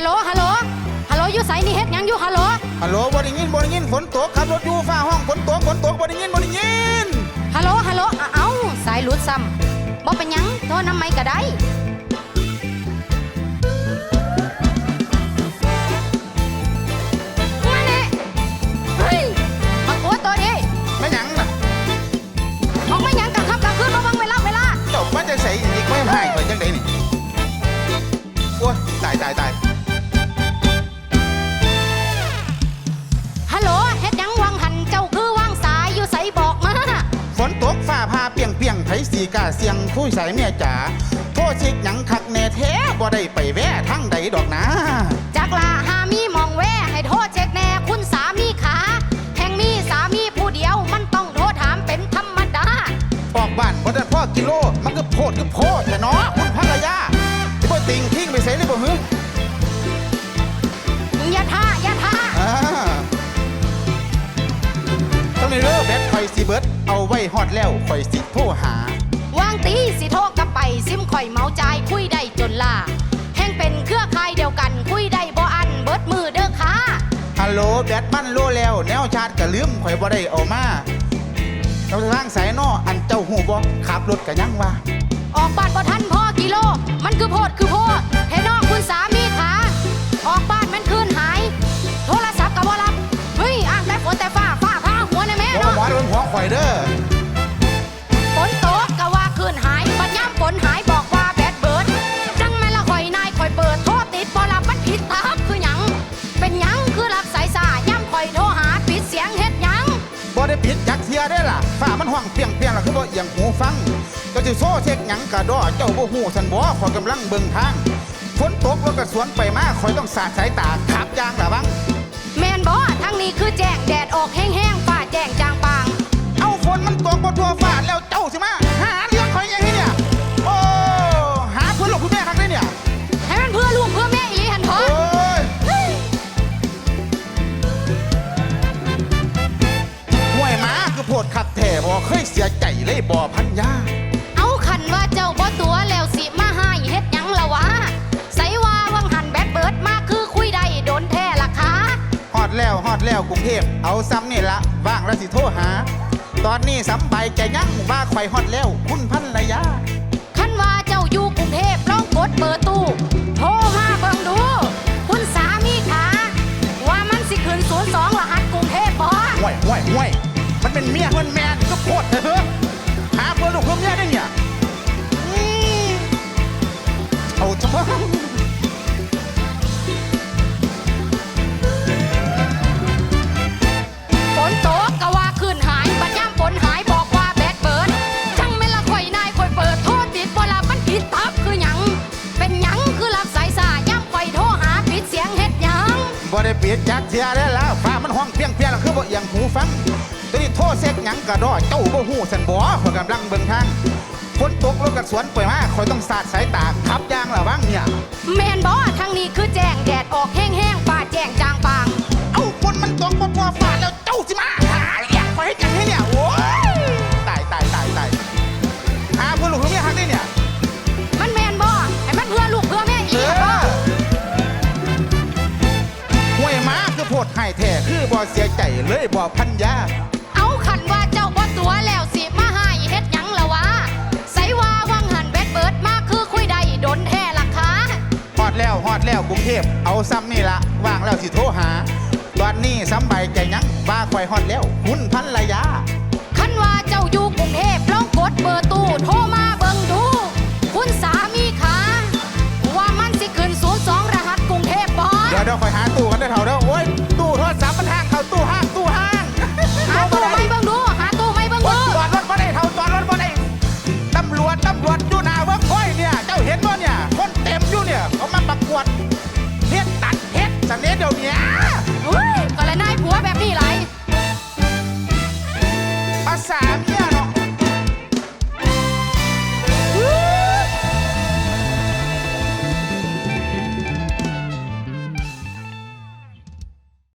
ฮัลโหล ฮัลโหล ฮัลโหลอยู่ไสนี่เฮ็ดหยังอยู่ฮัลโหล ฮัลโหลบ่ได้ยินบ่ได้ยินฝนตกขับรถอยู่ฟ้าห้องฝนตกฝนตกบ่ได้ยินบ่ได้ยินฮัลโหล ฮัลโหลอะเอ้าสายหลุดซ้ำบ่เป็นหยังโทรนำไม่ก็ได้ สีกาเสียงผู้ใส่เมียจ๋าโทษสิกหยังคักแน่แท้บ่ได้ไปแว่ทางใดดอกนะจากลาหามีมองแวให้โทษเช็คแน่คุณสามีขาแห่งมีสามีผู้เดียวมันต้องโทษถามเป็นธรรมดา ออกบ้านบ่ได้พ่อกิโล มันก็โพดก็โพดแต่เนาะคุณภรรยาที่บ่ติงทิ้งไปใส่เลยบ่ฮึมึงอย่าท่าอย่าท่าอ่าต้องในเลิกแบตข่อยสิเบิด เอาไว้ฮอดแล้วข่อยสิโทรหาวางตีสิโทรกลับไปซิมข่อยเมาใจายคุยได้จนลาแห่งเป็นเครือข่ายเดียวกัน คุยได้บ่อันเบิดมือเด้อค่ะ ฮัลโหลแบตมันโลแล้ว แนวชาร์จก็ลืมข่อยบ่ได้เอามาเราทางสายนออันเจ้าหูบ่ขับรถก็ยังว่าออกบ้านบ่ทันพ่อกิโล มันคือโพดคือโพด บ่ได้ผิดจักเทียได้ล่ะฝ้ามันห้องเปียงเปียงล่ะคือบ่เอียงหูฟังเจ้าสิโซ่เช็คหยังกะดอเจ้าบ่หูสันบ่ขอยกำลังเบิ่งทางฝนตกแล้วก็สวนไปมาคอยต้องสาดสายตาขับยางระวังแม่นบ่ทางนี้คือแจ้งแดดออกแห้ง ใจเลยบ่พันยาเอาขันว่าเจ้าบ่ตัวแล้วสิมาหายเฮ็ดหยังละวะใส่ว่าวังหันแบดเบิร์ดมาคือคุยได้โดนแท้ล่ะคะฮอดแล้วฮอดแล้วกรุงเทพเอาซ้ำนี่ละว่างแล้วสิโทรหา ตอนนี้สำบายใจยังว่าข่อยฮอดแล้ว คุณพันระยาคันว่าเจ้าอยู่กรุงเทพลองกดเบอร์ตู้โทรมาเบิ่งดู คุณสามีขาว่ามันสิขึ้นศูนย์สองรหัสกรุงเทพบ่ ห่วยห่วยห่วยมันเป็นเมียมันแมนก็โพดเถอะ เปลี่ยนจักเทียได้แล้วฟ้ามันห้องเพียงเพียงแล้วคือบ่เอียงหูฟังตอนนี้โทษเซ็กหยังกระดอเจ้าบ่ฮู้สันบ่ข่อยกำลังเบิ่งทางฝนตกแล้วก็สวนไปมาข่อยต้องสาดสายตาขับยางระวังเนี่ยแมนบอทางนี้คือแจ้งแดดออกแห้งๆฟ้าแจ้งจางปาง เอ้าฝนมันตกบนตัวฟ้าแล้วเจ้าสิมา อบ่เสียใจเลยบ่พันยาเอาขันว่าเจ้าบ่ตัวแล้วสิมาให้เฮ็ดหยังละวะใส่ว่าวังหันแบดเบิร์ดมาคือคุยได้โดนแท้ล่ะคะฮอดแล้วฮอดแล้วกรุงเทพเอาซ้ำนี่ละว่างแล้วสิโทรหา ตอนนี้สำบายใจยังบ้าควายฮอดแล้ว คุณพันระยา